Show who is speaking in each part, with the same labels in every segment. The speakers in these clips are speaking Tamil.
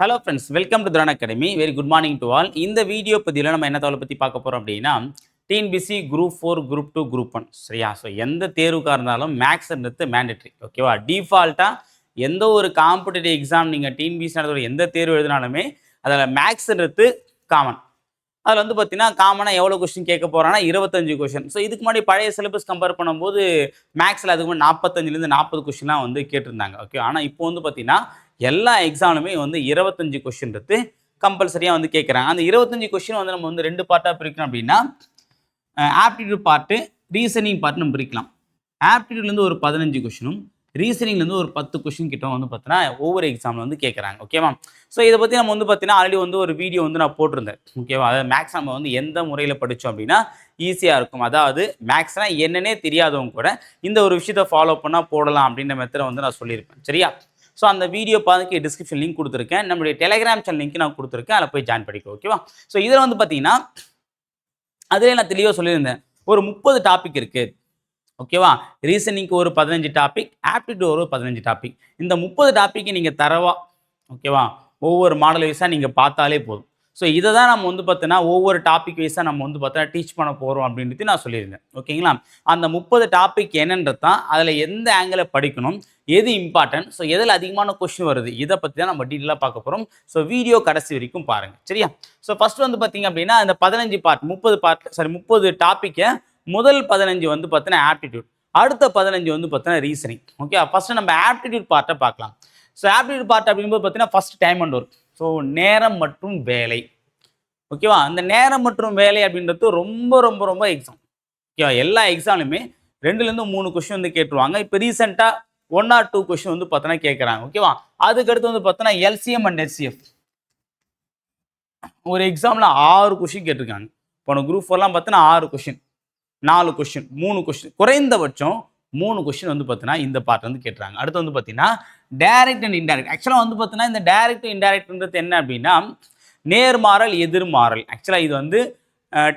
Speaker 1: Hello friends welcome to Thuran academy very good morning to all இந்த வீடியோ பதிவில் நம்ம என்ன தகவலை பற்றி பார்க்க போகிறோம் அப்படின்னா TNPSC group four group two group one சரியா? ஸோ எந்த தேர்வுக்காக இருந்தாலும் மேக்ஸ்ன்றது மேண்டட்ரி ஓகேவா டிஃபால்ட்டாக எந்த ஒரு காம்படிட்டிவ் எக்ஸாம் நீங்கள் டிஎன்பிசி நடத்துகிற எந்த தேர்வு எழுதினாலுமே அதில் மேக்ஸ்ன்றது காமன் அதில் வந்து பார்த்தீங்கன்னா காமனாக எவ்வளோ கொஸ்டின் கேட்க போகிறாங்கன்னா இருபத்தஞ்சு கொஸ்டின் ஸோ இதுக்கு முன்னாடி பழைய சிலபஸ் கம்பேர் பண்ணும்போது மேக்ஸில் அதுக்கு முன்னாடி நாற்பத்தஞ்சிலேருந்து நாற்பது கொஸ்டின்லாம் வந்து கேட்டிருந்தாங்க. ஓகே ஆனால் இப்போ வந்து பார்த்தீங்கன்னா எல்லா எக்ஸாமுமே வந்து இருபத்தஞ்சு கொஸ்டின்றது கம்பல்சரியாக வந்து கேட்குறாங்க அந்த இருபத்தஞ்சு கொஸ்டின் வந்து நம்ம வந்து ரெண்டு பார்ட்டாக பிரிக்கணும் அப்படின்னா ஆப்டிடியூட் பார்ட்டு ரீசனிங் பார்ட் நம்ம பிரிக்கலாம். ஆப்டிடியூட்லேருந்து ஒரு பதினஞ்சு கொஷினும் ரீசனிங்லேருந்து ஒரு பத்து கொஷின் கிட்ட வந்து பார்த்தீங்கன்னா ஒவ்வொரு எக்ஸாமில் வந்து கேட்குறாங்க ஓகேவா ஸோ இதை பற்றி நம்ம வந்து பார்த்தீங்கன்னா ஆல்ரெடி வந்து ஒரு வீடியோ வந்து நான் போட்டிருந்தேன். ஓகேவா அதாவது மேக்ஸ் நம்ம வந்து எந்த முறையில் படித்தோம் அப்படின்னா ஈஸியாக இருக்கும். அதாவது மேக்ஸ்னால் என்னன்னே தெரியாதவங்க கூட இந்த ஒரு விஷயத்தை ஃபாலோ பண்ணால் போடலாம் அப்படின்ற மெத்தடை வந்து நான் சொல்லியிருப்பேன். சரியா? ஸோ அந்த வீடியோ பார்த்துக்கு டிஸ்கிரிப்ஷன் லிங்க் கொடுத்துருக்கேன். நம்மளுடைய டெலிகிராம் சேனல் லிங்க் நான் கொடுத்துருக்கேன். அதில் போய் ஜாயின் பண்ணிக்கோ ஓகேவா ஸோ இதில் வந்து பார்த்தீங்கன்னா அதிலே நான் தெளிவாக சொல்லியிருந்தேன். ஒரு முப்பது டாபிக் இருக்குது ஓகேவா ரீசனிங்க்கு ஒரு பதினஞ்சு டாபிக் ஆப்டிடியூட் ஒரு பதினஞ்சு டாபிக் இந்த முப்பது டாப்பிக்கை நீங்கள் தரவா ஓகேவா ஒவ்வொரு மாடல் வைஸாக நீங்கள் பார்த்தாலே போதும். ஸோ இதை தான் நம்ம வந்து பார்த்தோன்னா ஒவ்வொரு டாபிக் வைஸாக நம்ம வந்து பார்த்தா டீச் பண்ண போகிறோம் அப்படின்றது நான் சொல்லியிருந்தேன். ஓகேங்களா அந்த முப்பது டாபிக் என்னன்றது தான் அதில் எந்த ஆங்கிளில் படிக்கணும் எது இம்பார்ட்டன்ட் ஸோ எதில் அதிகமான கொஸ்டின் வருது இதை பற்றி தான் நம்ம டீட்டெயிலாக பார்க்க போகிறோம் ஸோ வீடியோ கடைசி வரைக்கும் பாருங்கள் சரியா? ஸோ ஃபஸ்ட் வந்து பார்த்தீங்க அப்படின்னா அந்த பதினஞ்சு பார்ட் முப்பது பார்ட் சாரி முப்பது டாப்பிக்கை முதல் பதினஞ்சு வந்து பார்த்தீங்கன்னா ஆப்டிடியூட் அடுத்த பதினஞ்சு வந்து பார்த்தீங்கன்னா ரீசனிங் ஓகே ஃபஸ்ட்டு நம்ம ஆப்டிடியூட் பார்ட்டை பார்க்கலாம். ஸோ ஆப்டிடியூட் பார்ட் அப்படிங்கும்போது பார்த்தீங்கன்னா first time and work so நேரம் மற்றும் வேலை. ஓகேவா அந்த நேரம் மற்றும் வேலை அப்படின்றது ரொம்ப ரொம்ப ரொம்ப எக்ஸாம் ஓகேவா எல்லா எக்ஸாம்லையுமே ரெண்டுலேருந்து மூணு கொஷின் வந்து கேட்டுருவாங்க. இப்போ ரீசெண்டாக ஒன் ஆர் டூ கொஷின் வந்து பார்த்தோன்னா கேட்குறாங்க ஓகேவா அதுக்கடுத்து வந்து பார்த்தோன்னா எல்சிஎம் அண்ட் எஸ்சிஎஃப் ஒரு எக்ஸாமில் ஆறு கொஷின் கேட்டிருக்காங்க. போன குரூப் ஃபோர்லாம் பார்த்தோன்னா ஆறு கொஷின் நாலு கொஷின் மூணு கொஷின் குறைந்தபட்சம் மூணு கொஷின் வந்து பார்த்தீங்கன்னா இந்த பார்ட் வந்து கேட்டுறாங்க. அடுத்து வந்து பார்த்தீங்கன்னா டைரக்ட் அண்ட் இன்டைரக்ட் ஆக்சுவலாக வந்து பார்த்தீங்கன்னா இந்த டைரக்ட் இன்டைரக்ட்ன்றது என்ன அப்படின்னா நேர்மாறல் எதிர்மாறல். ஆக்சுவலாக இது வந்து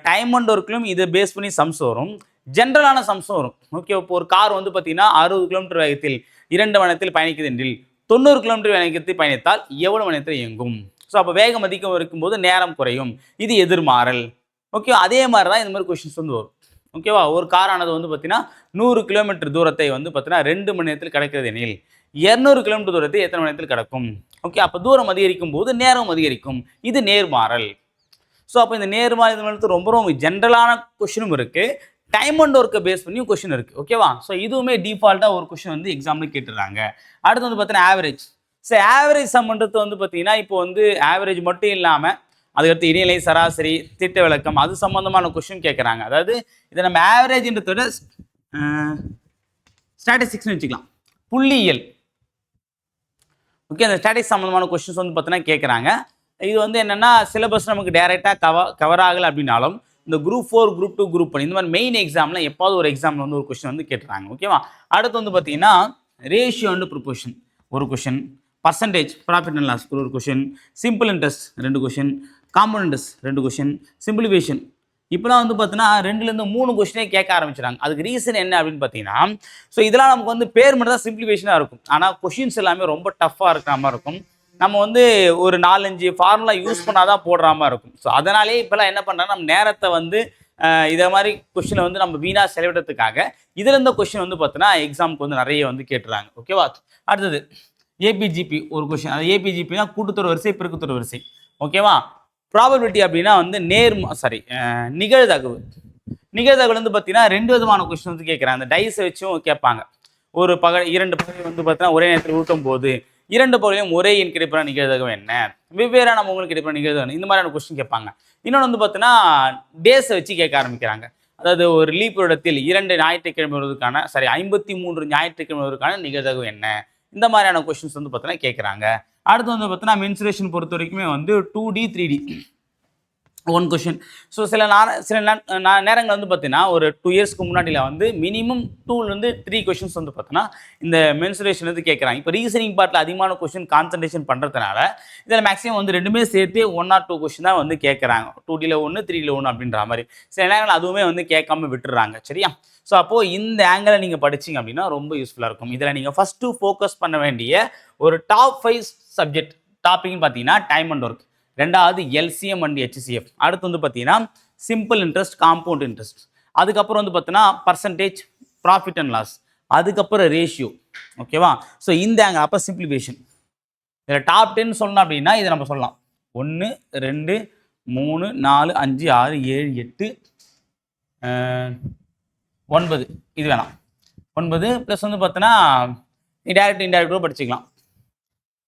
Speaker 1: டைம் அண்ட் ஒர்க்லையும் இதை பேஸ் பண்ணி சம்ஸ் வரும். ஜென்ரலான சம்சம் வரும். ஓகே இப்போ ஒரு கார் வந்து பார்த்தீங்கன்னா அறுபது கிலோமீட்டர் வேகத்தில் இரண்டு மணத்தில் பயணிக்கிறது என்றில் தொண்ணூறு கிலோமீட்டர் வேகத்தில் பயணித்தால் எவ்வளவு நேரத்தில் இயங்கும்? ஸோ அப்போ வேகம் அதிகம் இருக்கும்போது நேரம் குறையும். இது எதிர்மாறல். ஓகே அதே மாதிரி தான் இந்த மாதிரி கொஷின்ஸ் வந்து வரும். ஓகேவா ஒரு காரானது வந்து பார்த்தீங்கன்னா நூறு கிலோமீட்டர் தூரத்தை வந்து பார்த்தீங்கன்னா ரெண்டு மணி நேரத்தில் கிடைக்கிறது எனில் இரநூறு கிலோமீட்டர் தூரத்தை எத்தனை மணி நேரத்தில் கிடக்கும்? ஓகே அப்போ தூரம் அதிகரிக்கும் போது நேரம் அதிகரிக்கும். இது நேர்மாறல். ஸோ அப்போ இந்த நேர்மாறல் இது ரொம்ப ரொம்ப ஜென்ரலான கொஷினும் இருக்குது டைம் அண்ட் ஒர்க்கை பேஸ் பண்ணியும் கொஷின் இருக்குது ஓகேவா ஸோ இதுவுமே டிஃபால்ட்டாக ஒரு கொஷின் வந்து எக்ஸாம்பிள் கேட்டுறாங்க. அடுத்து வந்து பார்த்தீங்கன்னா ஆவரேஜ் ஸோ ஆவரேஜ் சம்மன்றது வந்து பார்த்தீங்கன்னா இப்போ வந்து ஆவரேஜ் மட்டும் இல்லாமல் அதுக்கடுத்து இடைநிலை சராசரி திட்ட விளக்கம் அது சம்மந்தமான கொஷின் கேட்குறாங்க அதாவது இதை நம்ம ஆவரேஜ்ன்றத ஸ்டாட்டிஸ்டிக்ஸ்னு வச்சுக்கலாம். புள்ளியியல். ஓகே அந்த ஸ்டாட்டிக்ஸ் சம்மந்தமான கொஷின்ஸ் வந்து பார்த்தீங்கன்னா கேட்குறாங்க இது வந்து என்னென்னா சிலபஸ் நமக்கு டேரெக்டாக கவ கவர் ஆகலை அப்படின்னாலும் இந்த group four group two group one இந்த மாதிரி மெயின் எக்ஸாமில் எப்போது ஒரு எக்ஸாமில் வந்து ஒரு கொஷின் வந்து கேட்டுறாங்க. ஓகேவா அடுத்து வந்து பார்த்தீங்கன்னா ரேஷியோ அண்ட் ப்ரொபோஷன் ஒரு question percentage profit and loss ஒரு கொஷின் சிம்பிள் இன்ட்ரெஸ்ட் ரெண்டு கொஷின் காம்பவுண்டஸ் ரெண்டு கொஷின் சிம்பிளிஃபிகேஷன் இப்போலாம் வந்து பார்த்தீங்கன்னா ரெண்டுலேருந்து மூணு கொஷினே கேட்க ஆரம்பிச்சிடாங்க அதுக்கு ரீசன் என்ன அப்படின்னு பார்த்தீங்கன்னா ஸோ இதெல்லாம் நமக்கு வந்து பேர் மட்டும் தான் சிம்பிளிஃபிகேஷனாக இருக்கும். ஆனால் கொஷின்ஸ் எல்லாமே ரொம்ப டஃப்பாக இருக்கிற மாதிரி இருக்கும். நம்ம வந்து ஒரு நாலஞ்சு ஃபார்முலா யூஸ் பண்ணால் தான் போடுற மாதிரி இருக்கும். ஸோ அதனாலே இப்போலாம் என்ன பண்ணுறாங்கன்னா நம்ம நேரத்தை வந்து இதை மாதிரி கொஷினை வந்து நம்ம வீணாக செலவிடுறதுக்காக இதில் இருந்த கொஷின் வந்து பார்த்தீங்கன்னா எக்ஸாமுக்கு வந்து நிறைய வந்து கேட்டுறாங்க. ஓகேவா அடுத்தது ஏபிஜிபி ஒரு கொஷின் அது ஏபிஜிபினா கூட்டுத்தொரு வரிசை பெருக்குத்தொரு வரிசை. ஓகேவா ப்ராபபிலிட்டி அப்படின்னா வந்து நேர் சாரி நிகழ்தகவு. நிகழ்தகவு வந்து பார்த்தீங்கன்னா ரெண்டு விதமான கொஸ்டின் வந்து கேட்குறாங்க. அந்த டைஸை வச்சும் கேட்பாங்க. ஒரு பக இரண்டு பகுதி வந்து பார்த்தீங்கன்னா ஒரே நேரத்தில் ஊட்டும் போது இரண்டு பகுதியும் ஒரே எண் கிடைப்பான நிகழ்தகவு என்ன? வெவ்வேறான உங்களுக்கு கிடைப்பான நிகழ்தகவு இந்த மாதிரியான கொஸ்டின் கேட்பாங்க. இன்னொன்று வந்து பார்த்தீங்கன்னா டேஸை வச்சு கேட்க ஆரம்பிக்கிறாங்க. அதாவது ஒரு லீப் இடத்தில் இரண்டு ஞாயிற்றுக்கிழமை வருவதற்கான சாரி ஐம்பத்தி மூன்று ஞாயிற்றுக்கிழமை வருவதற்கான நிகழ்தகவு என்ன? இந்த மாதிரியான கொஸ்டின்ஸ் வந்து பார்த்தீங்கன்னா கேட்குறாங்க. அடுத்து வந்து பார்த்தினா மென்சுரேஷன் பொறுத்த வரைக்குமே வந்து two D three D one question so சில நேர சில நேரங்கள் வந்து பார்த்தீங்கன்னா ஒரு டூ இயர்ஸ்க்கு முன்னாடியில் வந்து மினிமம் டூலேருந்து த்ரீ கொஷின்ஸ் வந்து பார்த்தீங்கன்னா இந்த மென்சுரேஷன் வந்து கேட்குறாங்க இப்போ ரீசனிங் பார்ட்டில் அதிகமான கொஷின் கான்சன்ட்ரேஷன் பண்ணுறதுனால இதில் மேக்ஸிமம் வந்து ரெண்டுமே சேர்த்து ஒன் ஆர் டூ கொஷின் தான் வந்து கேட்குறாங்க டூ டியில் ஒன்று த்ரீல ஒன்று அப்படின்ற மாதிரி. சில நேரங்கள் அதுவுமே வந்து கேட்காம விட்டுறாங்க. சரியா? ஸோ அப்போது இந்த ஆங்கிளை நீங்கள் படிச்சீங்க அப்படின்னா ரொம்ப யூஸ்ஃபுல்லாக இருக்கும். இதில் நீங்கள் ஃபஸ்ட்டு ஃபோக்கஸ் பண்ண வேண்டிய ஒரு டாப் ஃபைவ் சப்ஜெக்ட் டாபிக்னு பார்த்தீங்கன்னா டைம் அண்ட் ஒர்க் ரெண்டாவது எல்சிஎம் அண்ட் ஹெச்சிஎஃப் அடுத்து வந்து பார்த்தீங்கன்னா சிம்பிள் இன்ட்ரெஸ்ட் காம்பவுண்ட் இன்ட்ரெஸ்ட் அதுக்கப்புறம் வந்து பார்த்தீங்கன்னா பர்சன்டேஜ் ப்ராஃபிட் அண்ட் லாஸ் அதுக்கப்புறம் ரேஷியோ ஓகேவா ஸோ இந்த அங்கே அப்போ சிம்பிளிஃபிகேஷன் இதில் டாப் டென் சொல்லணும் அப்படின்னா இதை நம்ம சொல்லலாம். ஒன்று ரெண்டு மூணு நாலு அஞ்சு ஆறு ஏழு எட்டு ஒன்பது. இது வேணாம். ஒன்பது ப்ளஸ் வந்து பார்த்தோன்னா டேரக்ட் இன்டேரக்ட் கூட படிச்சுக்கலாம்.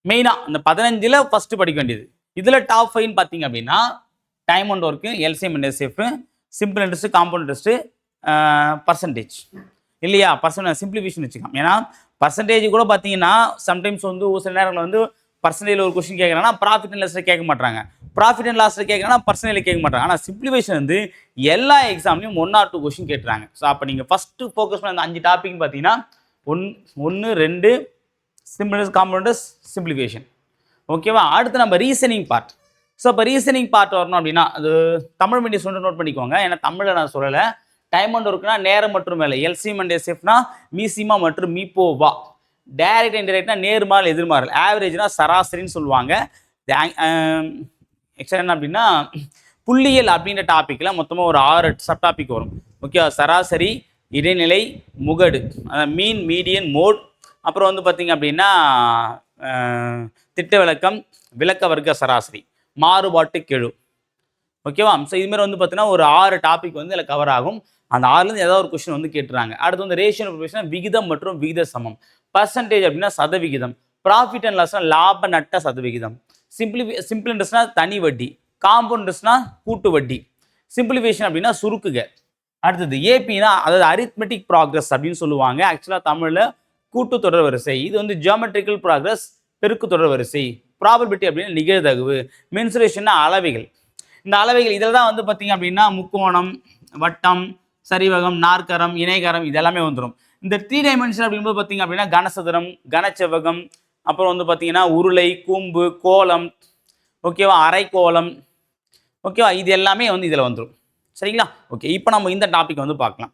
Speaker 1: மெயினாக இந்த பதினஞ்சில் ஃபஸ்ட்டு படிக்க வேண்டியது. இதில் டாப் ஃபைவ்னு பார்த்தீங்க அப்படின்னா time and work LCM and simple interest compound interest percentage இல்லையா? பர்சன் சிம்பிளிஃபிகேஷன் வச்சுக்கலாம். ஏன்னா பர்சன்டேஜ் கூட பார்த்தீங்கன்னா சம்டைம்ஸ் வந்து ஒரு சில நேரங்களில் வந்து பர்சன்டேஜில் ஒரு கொஸ்டின் கேட்குறாங்கன்னா ப்ராஃபிட் அண்ட் லாஸில் கேட்க மாட்டாங்க ப்ராஃபிட் அண்ட் லாஸில் கேட்குறாங்கன்னா பர்சனேஜில் கேட்க மாட்டாங்க ஆனால் சிம்பிளிஃபிகேஷன் வந்து எல்லா எக்ஸாம்லையும் ஒன் ஆர் டூ கொஸ்டின் கேட்டுறாங்க ஸோ அப்போ நீங்கள் ஃபஸ்ட்டு ஃபோக்கஸ் பண்ண அந்த அஞ்சு டாபிக் பார்த்தீங்கன்னா ஒன் ஒன்று ரெண்டு சிம்பிள் காம்பவுண்டஸ் சிம்பிளிஃபிகேஷன் ஓகேவா அடுத்து நம்ம ரீசனிங் பார்ட் ஸோ இப்போ ரீசனிங் பார்ட் வரணும் அப்படின்னா அது தமிழ் மீடியம் ஸ்டூடெண்ட் நோட் பண்ணிக்கோங்க. ஏன்னா தமிழில் நான் சொல்லலை. டைம் அண்ட் ஒர்க்னா நேரம் மற்றும் வேலை. எல்சிஎம் அண்ட் எஸ்எஃப்னா மீசிமா மற்றும் மீப்போவா டைரக்ட் இன்டெரக்ட்னா நேர்மாறல் எதிர்மாறல் ஆவரேஜ்னா சராசரின்னு சொல்லுவாங்க. எக்ஸ்ட்ரா என்ன அப்படின்னா புள்ளியியல் அப்படின்ற டாப்பிக்கில் மொத்தமாக ஒரு ஆறு சப் டாபிக் வரும் ஓகே சராசரி இடைநிலை முகடு. மீன் மீடியன் மோட் அப்புறம் வந்து பார்த்தீங்க அப்படின்னா திட்ட விளக்கம் விளக்க வர்க்க சராசரி மாறுபாட்டு கெழு. ஓகேவா? ஸோ இதுமாரி வந்து பார்த்தீங்கன்னா ஒரு ஆறு டாபிக் வந்து இதில் கவர் ஆகும். அந்த ஆறுலேருந்து ஏதாவது ஒரு கொஸ்டின் வந்து கேட்டுறாங்க. அடுத்து வந்து ரேஷியோ ப்ரொஃபஷன் விகிதம் மற்றும் விகித சமம் பர்சன்டேஜ் அப்படின்னா சதவிகிதம். ப்ராஃபிட் அண்ட் லாஸ்னா லாப நட்ட சதவிகிதம். சிம்பிளி சிம்பிள் இன்ட்ரெஸ்ட்னா தனி வட்டி. காம்பவுண்ட் இன்ட்ரெஸ்ட்னா கூட்டு வட்டி. சிம்பிளிஃபிகேஷன் அப்படின்னா சுருக்குக. அடுத்தது ஏபினா அதாவது அரித்மெட்டிக் ப்ராக்ரஸ் அப்படின்னு சொல்லுவாங்க. ஆக்சுவலாக தமிழில் கூட்டு தொடர் வரிசை. இது வந்து ஜியோமெட்ரிக்கல் ப்ராக்ரஸ் பெருக்கு தொடர் வரிசை. ப்ராபபிலிட்டி அப்படின்னா நிகழ்தகவு மென்சுரேஷன்னா அளவைகள். இந்த அளவைகள் இதில் தான் வந்து பார்த்தீங்க அப்படின்னா முக்கோணம் வட்டம் சரிவகம் நாற்கரம் இணைகரம் இதெல்லாமே வந்துடும். இந்த த்ரீ டைமென்ஷன் அப்படிங்கும்போது பார்த்தீங்க அப்படின்னா கனசதுரம் கனச்செவ்வகம் அப்புறம் வந்து பார்த்தீங்கன்னா உருளை கூம்பு கோலம் ஓகேவா அரைக்கோலம் ஓகேவா இது எல்லாமே வந்து இதில் வந்துடும். சரிங்களா? ஓகே இப்போ நம்ம இந்த டாபிக் வந்து பார்க்கலாம்.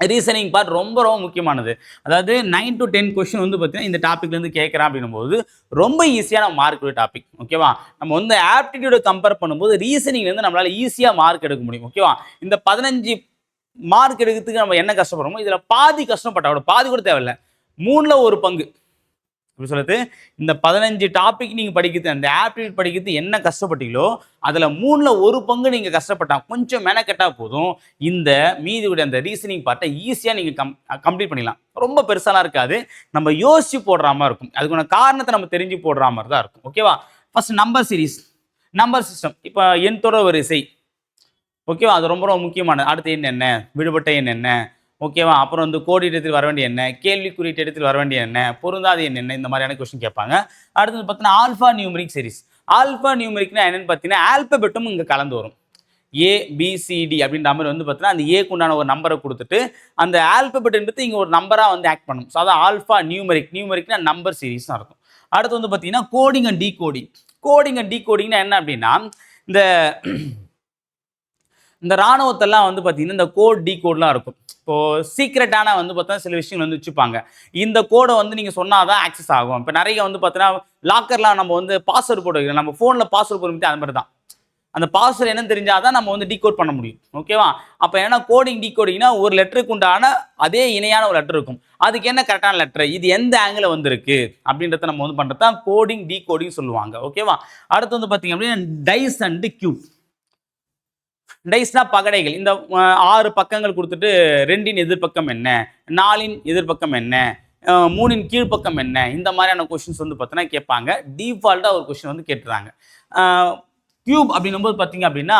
Speaker 1: ரீசனிங் பார்ட் ரொம்ப ரொம்ப முக்கியமானது. அதாவது நைன் டு டென் கொஸ்டின் வந்து பார்த்தீங்கன்னா இந்த டாப்பிக்லேருந்து கேட்குறேன் அப்படின்னும் போது ரொம்ப ஈஸியான மார்க் டாபிக் ஓகேவா நம்ம வந்து ஆப்டிடியூடை கம்பேர் பண்ணும்போது ரீசனிங்லேருந்து நம்மளால் ஈஸியாக மார்க் எடுக்க முடியும் ஓகேவா இந்த பதினஞ்சு மார்க் எடுக்கிறதுக்கு நம்ம என்ன கஷ்டப்படுறோமோ இதில் பாதி கஷ்டப்பட்டா கூட பாதி கூட தேவையில்லை. மூணில் ஒரு பங்கு. எப்படி சொல்லுது இந்த பதினஞ்சு டாபிக் நீங்கள் படிக்கிறது அந்த ஆப்டிடியூட் படிக்கிறது என்ன கஷ்டப்பட்டீங்களோ அதில் மூணில் ஒரு பங்கு நீங்கள் கஷ்டப்பட்டா கொஞ்சம் மெனக்கெட்டால் போதும். இந்த மீதியுடைய அந்த ரீசனிங் பார்ட்டை ஈஸியாக நீங்கள் கம் கம்ப்ளீட் பண்ணிடலாம். ரொம்ப பெருசாலாம் இருக்காது. நம்ம யோசிச்சு போடுற மாதிரி இருக்கும். அதுக்கான காரணத்தை நம்ம தெரிஞ்சு போடுற மாதிரி தான் இருக்கும். ஓகேவா first number series number system இப்போ என் தொடர் வரிசை. ஓகேவா அது ரொம்ப ரொம்ப முக்கியமானது. அடுத்த எண் என்ன? விடுபட்ட எண் என்ன? ஓகேவா? அப்புறம் வந்து கோடி இடத்தில் வர வேண்டிய என்ன? கேள்விக்குறியீட்டு இடத்தில் வர வேண்டிய என்ன? பொருந்தாது என்ன? இந்த மாதிரியான கொஸ்டின் கேட்பாங்க. அடுத்தது பார்த்தீங்கன்னா ஆல்ஃபா நியூமரிக் சீரிஸ் ஆல்ஃபா நியூமரிக்னா என்னன்னு பார்த்தீங்கன்னா ஆல்பபெட்டும் இங்கே கலந்து வரும். ஏ பிசிடி அப்படின்ற மாதிரி வந்து பார்த்தீங்கன்னா அந்த ஏக்கு உண்டான ஒரு நம்பரை கொடுத்துட்டு அந்த ஆல்பபெட் என்பது இங்கே ஒரு நம்பராக வந்து ஆக்ட் பண்ணும். ஸோ அதான் ஆல்ஃபா நியூமரிக் நியூமரிக்னா நம்பர் சீரிஸ் இருக்கும் அடுத்து வந்து பார்த்தீங்கன்னா coding and decoding coding and tea கோடிங்னா என்ன அப்படின்னா இந்த இந்த ராணுவத்தெல்லாம் வந்து பார்த்தீங்கன்னா இந்த கோட் டீ கோட்லாம் இருக்கும். இப்போது சீக்ரெட்டான வந்து பார்த்தா சில விஷயங்கள் வந்து வச்சுப்பாங்க. இந்த கோடை வந்து நீங்கள் சொன்னால் தான் ஆக்சஸ் ஆகும். இப்போ நிறைய வந்து பார்த்தீங்கன்னா லாக்கர்லாம் நம்ம வந்து பாஸ்வேர்டு போட்டு வைக்கிறோம். நம்ம ஃபோனில் பாஸ்வேர்டு போட்டு அது மாதிரி தான் அந்த பாஸ்வேர்டு என்னன்னு தெரிஞ்சால் தான் நம்ம வந்து டீகோட் பண்ண முடியும். ஓகேவா அப்போ ஏன்னா கோடிங் டீகோடிங்னா ஒரு லெட்டருக்கு உண்டான அதே இணையான ஒரு லெட்டர் இருக்கும். அதுக்கு என்ன கரெக்டான லெட்டர் இது எந்த ஆங்கிள் வந்திருக்கு? அப்படின்றத நம்ம வந்து பண்ணுறது தான் கோடிங் டீகோடிங் சொல்லுவாங்க ஓகேவா அடுத்து வந்து பார்த்தீங்க அப்படின்னா டைஸ் அண்ட் கியூப் டைஸ்னா பகடைகள். இந்த ஆறு பக்கங்கள் கொடுத்துட்டு ரெண்டின் எதிர்ப்பக்கம் என்ன? நாலின் எதிர்ப்பக்கம் என்ன? மூணின் கீழ்ப்பக்கம் என்ன? இந்த மாதிரியான கொஷின்ஸ் வந்து பார்த்தோன்னா கேட்பாங்க. டீஃபால்ட்டாக ஒரு கொஷின் வந்து கேட்டுறாங்க. கியூப் அப்படின்னும் போது பார்த்தீங்க அப்படின்னா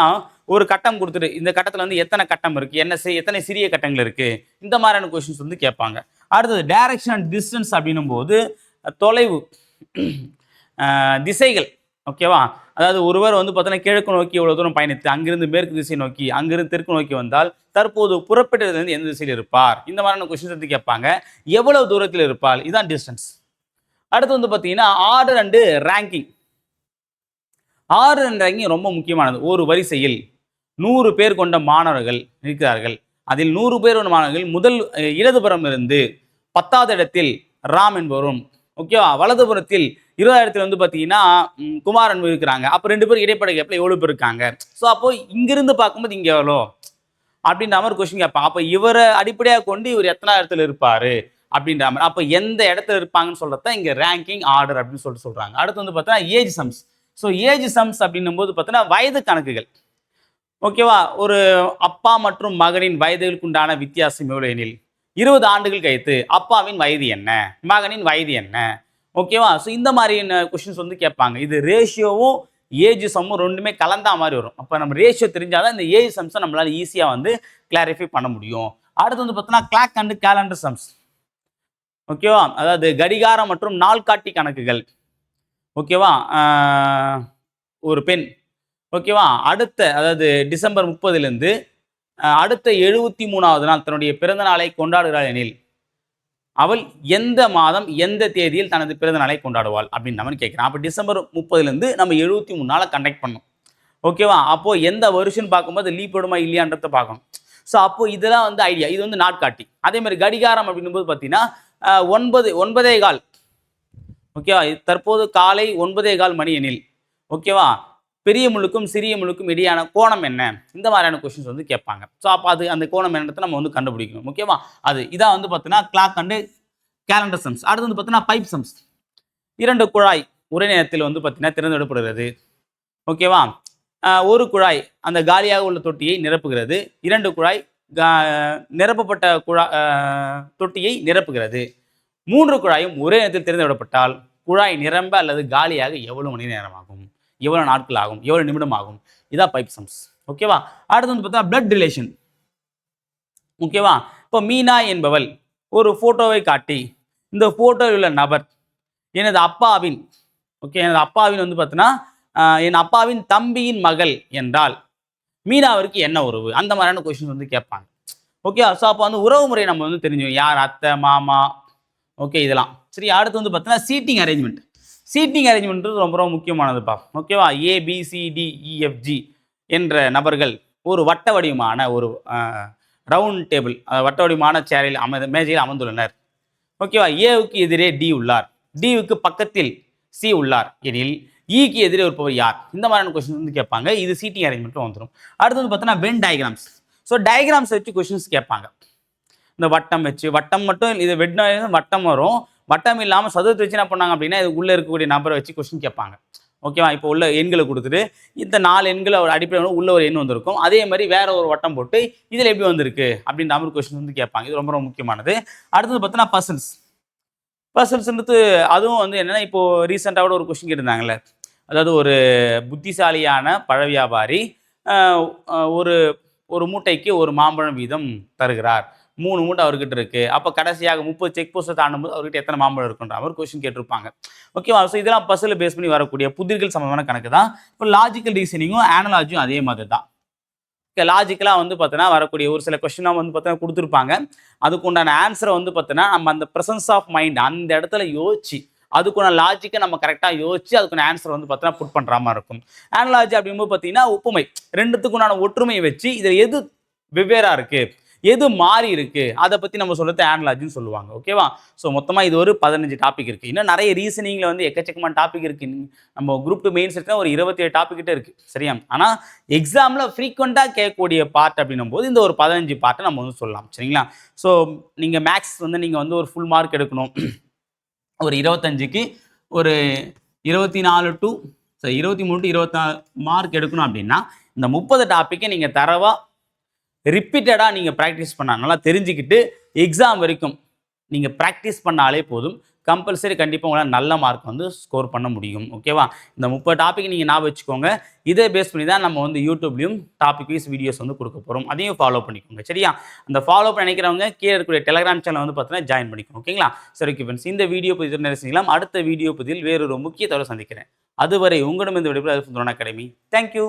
Speaker 1: ஒரு கட்டம் கொடுத்துட்டு இந்த கட்டத்தில் வந்து எத்தனை கட்டம் இருக்குது என்ன எத்தனை சிறிய கட்டங்கள் இருக்குது இந்த மாதிரியான கொஷின்ஸ் வந்து கேட்பாங்க. அடுத்தது டைரக்ஷன் அண்ட் டிஸ்டன்ஸ் அப்படின்னும் போது தொலைவு திசைகள். ஓகேவா? அதாவது ஒருவர் வந்து பார்த்தீங்கன்னா கிழக்கு நோக்கி இவ்வளோ தூரம் பயணித்து அங்கிருந்து மேற்கு திசை நோக்கி அங்கிருந்து தெற்கு நோக்கி வந்தால் தற்போது புறப்பட்டதுலேருந்து எந்த திசையில் இருப்பார்? இந்த மாதிரியான கொஸ்டின்ஸ் வந்து கேட்பாங்க. எவ்வளவு தூரத்தில் இருப்பார் இதுதான் டிஸ்டன்ஸ் அடுத்து வந்து பார்த்தீங்கன்னா order and ranking order and ranking ரொம்ப முக்கியமானது. ஒரு வரிசையில் நூறு பேர் கொண்ட மாணவர்கள் இருக்கிறார்கள். அதில் நூறு பேர் கொண்ட மாணவர்கள் முதல் இடதுபுறம் இருந்து பத்தாவது இடத்தில் ராம் என்பவரும் ஓகேவா? வலதுபுறத்தில் இருபதாயிரத்துல வந்து பார்த்தீங்கன்னா குமாரன் இருக்கிறாங்க. அப்போ ரெண்டு பேரும் இடைப்பட்ட கேப்பில் எவ்வளோ பேர் இருக்காங்க? ஸோ அப்போ இங்கிருந்து பார்க்கும்போது இங்கே எவ்வளோ? அப்படின்ற மாதிரி கொஸ்டின் கேட்பான். அப்போ இவரை அடிப்படையாக கொண்டு இவர் எத்தனை இடத்துல இருப்பார்? அப்படின்ற மாதிரி. அப்போ எந்த இடத்துல இருப்பாங்கன்னு சொல்றது தான் இங்கே ரேங்கிங் ஆர்டர் அப்படின்னு சொல்லிட்டு சொல்கிறாங்க அடுத்து வந்து பார்த்தீங்கன்னா age sums so age sums அப்படின்னும் போது பார்த்தீங்கன்னா வயது கணக்குகள். ஓகேவா ஒரு அப்பா மற்றும் மகனின் வயதுகளுக்கு உண்டான வித்தியாசம் எவ்வளோ எனில்? இருபது ஆண்டுகள் கழித்து அப்பாவின் வயது என்ன? மகனின் வயது என்ன? ஓகேவா ஸோ இந்த மாதிரியான கொஷின்ஸ் வந்து கேட்பாங்க. இது ரேஷியோவும் ஏஜ் சம்மும் ரெண்டுமே கலந்தா மாதிரி வரும். அப்போ நம்ம ரேஷியோ தெரிஞ்சாதான் இந்த ஏஜ் சம்ஸை நம்மளால ஈஸியாக வந்து கிளாரிஃபை பண்ண முடியும். அடுத்து வந்து பார்த்தோன்னா கிளாக் அண்ட் கேலண்டர் சம்ஸ் ஓகேவா அதாவது கடிகாரம் மற்றும் நாள்காட்டி கணக்குகள். ஓகேவா ஒரு பெண். ஓகேவா அடுத்த அதாவது டிசம்பர் முப்பதுலேருந்து அடுத்த எழுபத்தி மூணாவது நாள் தன்னுடைய பிறந்த நாளை கொண்டாடுகிறாள் எனில். அவள் எந்த மாதம் எந்த தேதியில் தனது பிறந்த நாளை கொண்டாடுவாள் அப்படின்னு நம்ம கேட்குறான் அப்போ டிசம்பர் முப்பதுலேருந்து நம்ம எழுபத்தி மூணு நாளை கண்டக்ட் பண்ணோம் ஓகேவா அப்போது எந்த வருஷம்னு பார்க்கும்போது லீப் விடுமா இல்லையான்றத பார்க்கணும். ஸோ அப்போது இதெல்லாம் வந்து ஐடியா இது வந்து நாட்காட்டி. அதே மாதிரி கடிகாரம் அப்படின்னும் பார்த்தீங்கன்னா ஒன்பது ஒன்பதே கால். ஓகேவா இது தற்போது காலை ஒன்பதே கால் மணி எனில். ஓகேவா பெரிய முழுக்கும் சிறிய முழுக்கும் இடையான கோணம் என்ன? இந்த மாதிரியான கொஷின்ஸ் வந்து கேட்பாங்க. ஸோ அப்போ அது அந்த கோணம் என்னத்தை நம்ம வந்து கண்டுபிடிக்கணும். ஓகேவா அது இதான் வந்து பார்த்தீங்கன்னா கிளாக் அண்டு கேலண்டர் சம்ஸ் அடுத்து வந்து பார்த்தீங்கன்னா பைப் சம்ஸ் இரண்டு குழாய் ஒரே நேரத்தில் வந்து பார்த்தீங்கன்னா திறந்துவிடப்படுகிறது ஓகேவா ஒரு குழாய் அந்த காலியாக உள்ள தொட்டியை நிரப்புகிறது. இரண்டு குழாய் கா- நிரப்பப்பட்ட குழா தொட்டியை நிரப்புகிறது. மூன்று குழாயும் ஒரே நேரத்தில் திறந்துவிடப்பட்டால் குழாய் நிரம்ப அல்லது காலியாக எவ்வளவு மணி நேரம் எவ்வளோ நாட்கள் ஆகும் எவ்வளோ நிமிடம் ஆகும் இதான் பைப் சம்ஸ் ஓகேவா அடுத்து வந்து பார்த்தா பிளட் ரிலேஷன் ஓகேவா இப்போ மீனா என்பவள் ஒரு ஃபோட்டோவை காட்டி இந்த ஃபோட்டோவில் உள்ள நபர் எனது அப்பாவின் ஓகே எனது அப்பாவின் வந்து பார்த்தீங்கன்னா என் அப்பாவின் தம்பியின் மகள் என்றால் மீனாவிற்கு என்ன உறவு? அந்த மாதிரியான கொஷின்ஸ் வந்து கேட்பாங்க. ஓகே ஸோ அப்போ வந்து உறவு முறை நம்ம வந்து தெரிஞ்சுக்கணும். யார் அத்தை மாமா ஓகே இதெல்லாம். சரி அடுத்து வந்து பார்த்தீங்கன்னா சீட்டிங் அரேஞ்ச்மெண்ட் சீட்டிங் அரேஞ்ச்மெண்ட் ரொம்ப ரொம்ப முக்கியமானதுப்பா. ஓகேவா ஏபிசிடிஇஎஃப்ஜி e, என்ற நபர்கள் ஒரு வட்ட வடிவமான ஒரு ரவுண்ட் டேபிள் வட்ட வடிவமான சேரில் அமர் மேஜையில் அமர்ந்துள்ளனர். ஓகேவா ஏவுக்கு எதிரே டி உள்ளார். டிவுக்கு பக்கத்தில் சி உள்ளார். எனில் e இக்கு எதிரே இருப்பவர் யார்? இந்த மாதிரியான கொஸ்டின் வந்து கேட்பாங்க. இது சீட்டிங் அரேஞ்ச்மெண்ட்டும் வந்துடும் அடுத்து வந்து பார்த்தோன்னா வென் டயக்ராம்ஸ் ஸோ டயக்ராம்ஸ் வச்சு கொஷின்ஸ் கேட்பாங்க. இந்த வட்டம் வச்சு வட்டம் மட்டும் இது வெட் வட்டம் வரும். வட்டம் இல்லாமல் சதுரத்தை வச்சு என்ன பண்ணாங்க அப்படின்னா இது உள்ளே இருக்கக்கூடிய நபரை வச்சு கொஸ்டின் கேட்பாங்க. ஓகேவா இப்போ உள்ள எண்களை கொடுத்துட்டு இந்த நாலு எண்களை ஒரு அடிப்படையில் உள்ள ஒரு எண் வந்திருக்கும். அதே மாதிரி வேற ஒரு வட்டம் போட்டு இதில் எப்படி வந்திருக்கு? அப்படின்ற மாதிரி கொஸ்டின் வந்து கேட்பாங்க. இது ரொம்ப ரொம்ப முக்கியமானது. அடுத்தது பார்த்தீங்கன்னா பர்சன்ஸ் பர்சன்ஸ்ன்றது அதுவும் வந்து என்னென்னா இப்போ ரீசெண்டாக கூட ஒரு கொஸ்டின் கேட்டிருந்தாங்கல்ல. அதாவது ஒரு புத்திசாலியான பழ வியாபாரி ஒரு ஒரு மூட்டைக்கு ஒரு மாம்பழம் வீதம் தருகிறார். மூணு மூட்டை அவர்கிட்ட இருக்குது அப்போ கடைசியாக முப்பது செக் போஸ்ட்டை தாண்டும் போது அவர்கிட்ட எத்தனை மாம்பழம் இருக்குன்ற மாதிரி கொஸ்டின் கேட்டிருப்பாங்க. ஓகேவா ஸோ இதெல்லாம் பஸ்ஸில் பேஸ் பண்ணி வரக்கூடிய புதிர்கள் சம்பந்தமான கணக்கு தான். இப்போ லாஜிக்கல் ரீசனிங்கும் ஆனலாஜியும் அதே மாதிரி தான். லாஜிக்கலாக வந்து பார்த்தோன்னா வரக்கூடிய ஒரு சில கொஸ்டினாக வந்து பார்த்தோன்னா கொடுத்துருப்பாங்க. அதுக்கு உண்டான ஆன்சரை வந்து பார்த்தோன்னா நம்ம அந்த ப்ரெசன்ஸ் ஆஃப் மைண்ட் அந்த இடத்துல யோசிச்சு அதுக்குள்ள லாஜிக்கை நம்ம கரெக்டாக யோசிச்சு அதுக்குள்ள ஆன்சர் வந்து பார்த்தீங்கன்னா புட் பண்ணுற மாதிரி இருக்கும். ஆனலாஜி அப்படிங்கும்போது பார்த்தீங்கன்னா ஒப்புமை. ரெண்டுத்துக்குண்டான ஒற்றுமையை வச்சு இதில் எது வெவ்வேறாக இருக்குது எது மாறி இருக்கு? அதை பற்றி நம்ம சொல்றது ஆனலாஜின்னு சொல்லுவாங்க. ஓகேவா ஸோ மொத்தமாக இது ஒரு பதினஞ்சு டாபிக் இருக்கு. இன்னும் நிறைய ரீசனிங்கில் வந்து எக்கச்சக்கமான டாபிக் இருக்கு. நம்ம குரூப் டூ மெயின்ஸ் எடுத்தா ஒரு இருபத்தேழு டாபிக் கிட்ட இருக்கு. சரியா? ஆனால் எக்ஸாமில் ஃப்ரீக்வெண்ட்டாக கேட்கக்கூடிய பார்ட் அப்படின்னும் போது இந்த ஒரு பதினஞ்சு பார்ட்டை நம்ம வந்து சொல்லலாம். சரிங்களா? ஸோ நீங்கள் மேக்ஸ் வந்து நீங்கள் வந்து ஒரு ஃபுல் மார்க் எடுக்கணும். ஒரு இருபத்தஞ்சுக்கு ஒரு இருபத்தி நாலு டு இருபத்தி மூணு டு இருபத்தாறு மார்க் எடுக்கணும் அப்படின்னா இந்த முப்பது டாப்பிக்கை நீங்கள் தரவா ரிப்பீட்டடாக நீங்கள் ப்ராக்டிஸ் பண்ண நல்லா தெரிஞ்சுக்கிட்டு எக்ஸாம் வரைக்கும் நீங்கள் ப்ராக்டிஸ் பண்ணாலே போதும். கம்பல்சரி கண்டிப்பாக உங்களால் நல்ல மார்க் வந்து ஸ்கோர் பண்ண முடியும். ஓகேவா இந்த முப்பது டாபிக் நீங்கள் ஞாபகம் வச்சுக்கோங்க. இதே பேஸ் பண்ணி தான் நம்ம வந்து யூடியூப்லேயும் டாபிக் வைஸ் வீடியோஸ் வந்து கொடுக்க போகிறோம் அதையும் ஃபாலோ பண்ணிக்கோங்க. சரியா? அந்த ஃபாலோ பண்ண நினைக்கிறவங்க கீழே இருக்கக்கூடிய டெலிகிராம் சேனல் வந்து பார்த்தீங்கன்னா ஜாயின் பண்ணிக்கணும் ஓகேங்களா சரி ஓகே ஃப்ரெண்ட்ஸ் இந்த வீடியோ பதிவு நினைச்சிக்கலாம் அடுத்த வீடியோ பதிவில் வேறொரு முக்கிய தவிர சந்திக்கிறேன். அதுவரை உங்களிடம் இந்த விடைபெறுவது அல்ஃபுன் அகாடமி தேங்க்யூ